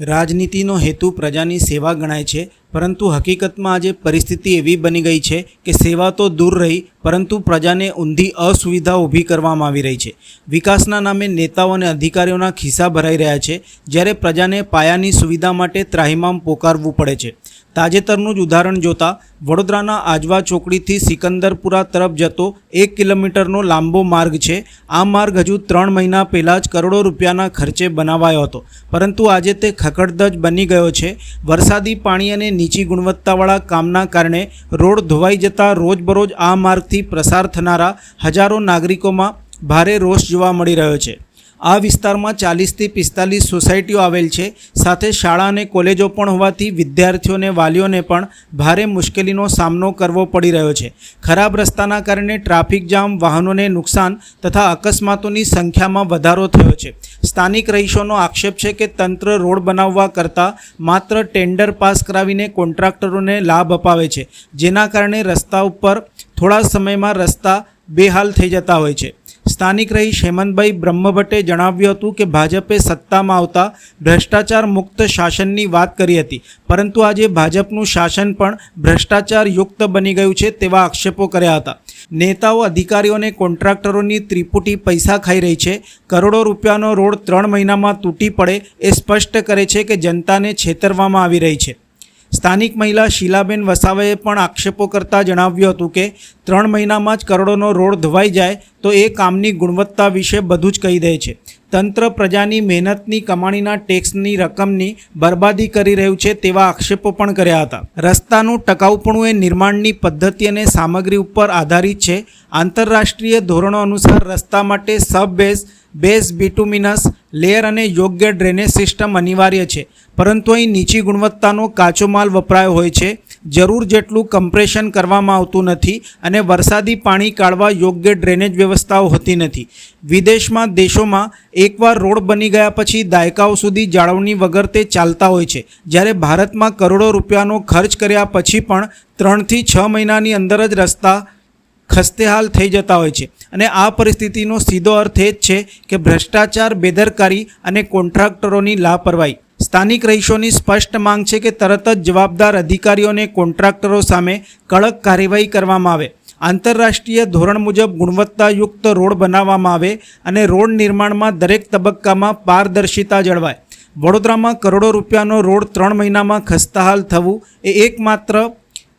રાજનીતિનો હેતુ પ્રજાની સેવા ગણાય છે, પરંતુ હકીકતમાં આજે પરિસ્થિતિ એવી બની ગઈ છે કે સેવા તો દૂર રહી, પરંતુ પ્રજાને ઊંધી અસુવિધા ઊભી કરવામાં આવી રહી છે. વિકાસના નામે નેતાઓ અને અધિકારીઓના ખિસ્સા ભરાઈ રહ્યા છે, જ્યારે પ્રજાને પાયાની સુવિધા માટે ત્રાહિમામ પોકારવું પડે છે. તાજેતરનું જ ઉદાહરણ જોતા વડોદરાના આજવા ચોકડીથી સિકંદરપુરા તરફ જતો એક કિલોમીટરનો લાંબો માર્ગ છે. આ માર્ગ હજુ ત્રણ મહિના પહેલાં જ કરોડો રૂપિયાના ખર્ચે બનાવાયો હતો. પરંતુ આજે તે ખખડધજ બની ગયો છે. વરસાદી પાણી અને નીચી ગુણવત્તાવાળા કામના કારણે રોડ ધોવાઈ જતા રોજબરોજ આ માર્ગથી પ્રસાર થનારા હજારો નાગરિકોમાં ભારે રોષ જોવા મળી રહ્યો છે. આ વિસ્તારમાં ચાલીસથી પિસ્તાલીસ સોસાયટીઓ આવેલ છે. સાથે શાળા અને કોલેજો પણ હોવાથી વિદ્યાર્થીઓને, વાલીઓને પણ ભારે મુશ્કેલીનો સામનો કરવો પડી રહ્યો છે. ખરાબ રસ્તાના કારણે ટ્રાફિક જામ, વાહનોને નુકસાન તથા અકસ્માતોની સંખ્યામાં વધારો થયો છે. સ્થાનિક રહીશોનો આક્ષેપ છે કે તંત્ર રોડ બનાવવા કરતાં માત્ર ટેન્ડર પાસ કરાવીને કોન્ટ્રાક્ટરોને લાભ અપાવે છે, જેના કારણે રસ્તા ઉપર થોડા સમયમાં રસ્તા બેહાલ થઈ જતા હોય છે. સ્થાનિક રહીશ હેમંતભાઈ બ્રહ્મભટ્ટે જણાવ્યું હતું કે ભાજપે સત્તામાં આવતા ભ્રષ્ટાચાર મુક્ત શાસનની વાત કરી હતી. પરંતુ આજે ભાજપનું શાસન પણ ભ્રષ્ટાચાર યુક્ત બની ગયું છે તેવા આક્ષેપો કર્યા હતા. નેતાઓ, અધિકારીઓ અને કોન્ટ્રાક્ટરોની ત્રિપુટી પૈસા ખાઈ રહી છે. કરોડો રૂપિયાનો રોડ ત્રણ મહિનામાં તૂટી પડે એ સ્પષ્ટ કરે છે કે જનતાને છેતરવામાં આવી રહી છે. સ્થાનિક મહિલા શીલાબેન વસાવાએ પણ આક્ષેપો કરતા જણાવ્યું હતું કે, ત્રણ મહિનામાં જ કરોડોનો રોડ ધોવાઈ જાય તો એ કામની ગુણવત્તા વિશે બધું જ કહી દે છે. તંત્ર પ્રજાની મહેનતની કમાણીના ટેક્સની રકમની બરબાદી કરી રહ્યું છે તેવા આક્ષેપો પણ કર્યા હતા. રસ્તાનું ટકાઉપણું એ નિર્માણની પદ્ધતિ અને સામગ્રી ઉપર આધારિત છે. આંતરરાષ્ટ્રીય ધોરણો અનુસાર રસ્તા માટે sub base base bituminous layer અને યોગ્ય ડ્રેનેજ સિસ્ટમ અનિવાર્ય છે. પરંતુ અહીં નીચી ગુણવત્તાનો કાચો માલ વપરાયો હોય છે. જરૂર જેટલું કમ્પ્રેશન કરવામાં આવતું નથી અને વરસાદી પાણી કાઢવા યોગ્ય ડ્રેનેજ વ્યવસ્થાઓ હોતી નથી. વિદેશમાં, દેશોમાં એકવાર રોડ બની ગયા પછી દાયકાઓ સુધી જાળવણી વગર તે ચાલતા હોય છે. જ્યારે ભારતમાં કરોડો રૂપિયાનો ખર્ચ કર્યા પછી પણ ત્રણથી છ મહિનાની અંદર જ રસ્તા ખસ્તેહાલ થઈ જતા હોય છે. અને આ પરિસ્થિતિનો સીધો અર્થ એ જ છે કે ભ્રષ્ટાચાર, બેદરકારી અને કોન્ટ્રાક્ટરોની લાપરવાહી. સ્થાનિક રહીશોની સ્પષ્ટ માંગ છે કે તરત જ જવાબદાર અધિકારીઓને કોન્ટ્રાક્ટરો સામે કડક કાર્યવાહી કરવામાં આવે. આંતરરાષ્ટ્રીય ધોરણ મુજબ ગુણવત્તાયુક્ત રોડ બનાવવામાં આવે અને રોડ નિર્માણમાં દરેક તબક્કામાં પારદર્શિતા જળવાય. વડોદરામાં કરોડો રૂપિયાનો રોડ ત્રણ મહિનામાં ખસ્તાહાલ થવું એ એકમાત્ર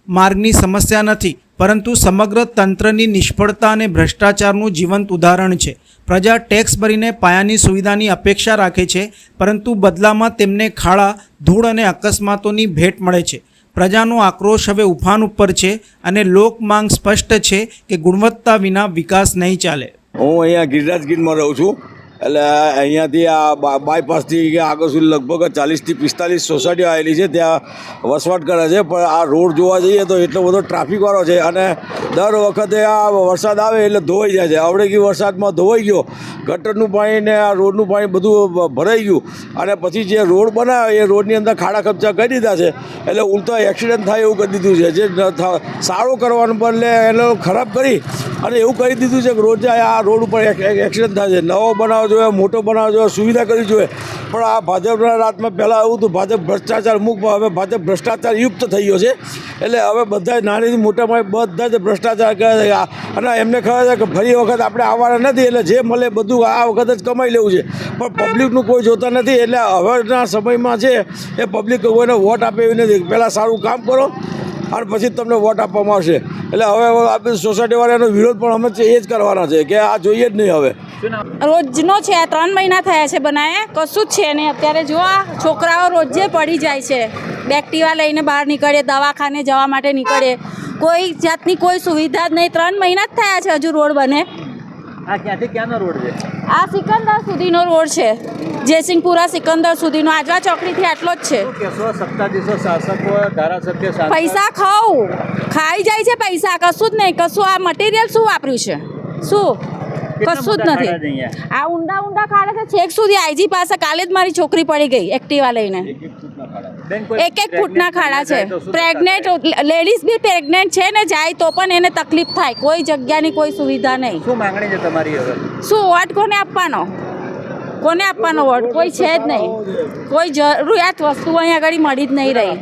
માર્ગની સમસ્યા નથી. પરંતુ સમગ્ર તંત્રની નિષ્ફળતા અને ભ્રષ્ટાચારનું જીવંત ઉદાહરણ છે. પ્રજા ટેક્સ ભરીને પાયાની સુવિધાની અપેક્ષા રાખે છે, પરંતુ બદલામાં તેમને ખાડા ધૂળ અને અકસ્માતોની ભેટ મળે છે. પ્રજાનો આક્રોશ હવે ઉફાન ઉપર છે અને લોક માંગ સ્પષ્ટ છે કે ગુણવત્તા વિના વિકાસ નહીં ચાલે. હું અહીંયા ગિરિરાજ ગીરમાં રહું છું. એટલે અહીંયાથી આ બાયપાસથી કે આગળ સુધી લગભગ ચાલીસથી પિસ્તાલીસ સોસાયટીઓ આવેલી છે. ત્યાં વસવાટ કરે છે, પણ આ રોડ જોવા જઈએ તો એટલો બધો ટ્રાફિકવાળો છે અને દર વખતે આ વરસાદ આવે એટલે ધોવાઈ જાય છે. આવડે કે વરસાદમાં ધોવાઈ ગયો, ગટરનું પાણી ને આ રોડનું પાણી બધું ભરાઈ ગયું અને પછી જે રોડ બનાવે એ રોડની અંદર ખાડા ખપચા કરી દીધા છે. એટલે ઉલટા એક્સિડન્ટ થાય એવું કરી દીધું છે. જે સારું કરવાનું બદલે એને ખરાબ કરી અને એવું કરી દીધું છે કે રોજ આ રોડ ઉપર એક- એક- એક્સિડન્ટ થાય છે. નવો બનાવવો જોઈએ, મોટો બનાવવા જોઈએ, સુવિધા કરવી જોઈએ. પણ આ ભાજપના રાતમાં પહેલાં આવું હતું, ભાજપ ભ્રષ્ટાચાર મુક્ત, હવે ભાજપ ભ્રષ્ટાચાર યુક્ત થઈ ગયો છે. એટલે હવે બધા નાનીથી મોટામાં બધા જ ભ્રષ્ટાચાર કરે છે. અને એમને ખબર છે કે ફરી વખત આપણે આવવાના નથી, એટલે જે મળે બધું આ વખત જ કમાઈ લેવું છે. પણ પબ્લિકનું કોઈ જોતા નથી, એટલે હવેના સમયમાં છે એ પબ્લિક કોઈને વોટ આપે એવી નથી. પહેલાં સારું કામ કરો, અને પછી તમને વોટ આપવામાં આવશે. એટલે હવે આપણે સોસાયટીવાળાનો વિરોધ પણ અમે એ જ કરવાના છે, કે આ જોઈએ જ નહીં હવે. રોજનો છે આ ત્રણ મહિના થયા છે બનાવ્યા કશું જ છે નહીં. અત્યારે જો આ છોકરાઓ રોજે પડી જાય છે. બેક્ટીવા લઈને બહાર નીકળે દવાખાને જવા માટે નીકળે. કોઈ જાતની કોઈ સુવિધા જ નહીં. ત્રણ મહિના જ થયા છે હજુ રોડ બને. આ ક્યાંથી ક્યાંનો રોડ છે? આ સિકંદર સુધીનો રોડ છે. જયસિંહપુરા સિકંદર સુધીનો. આજવા ચોકડીથી આટલો જ છે. પૈસા ખાઉ. ખાઈ જાય છે પૈસા. કશું જ નહીં. કશું આ મટીરિયલ શું વાપર્યું છે? શું? કશું જ નથી? આ ઊંડા ઊંડા ખાડે છે. છેક સુધી આઈજી પાસે કાલે જ મારી છોકરી પડી ગઈ એક્ટિવા લઈને. એક એક ફૂટના ખાડા છે. પ્રેગ્નેન્ટ લેડીઝ બી પ્રેગ્નેન્ટ છે ને જાય તો પણ એને તકલીફ થાય. કોઈ જગ્યાની કોઈ સુવિધા નહીં. શું માંગણી છે તમારી હવે? શું વોટ કોને આપવાનો? કોને આપવાનો વોટ કોઈ છે જ નહીં. કોઈ જરૂરિયાત વસ્તુ અહીંયા આગળ મળી જ નહીં રહી.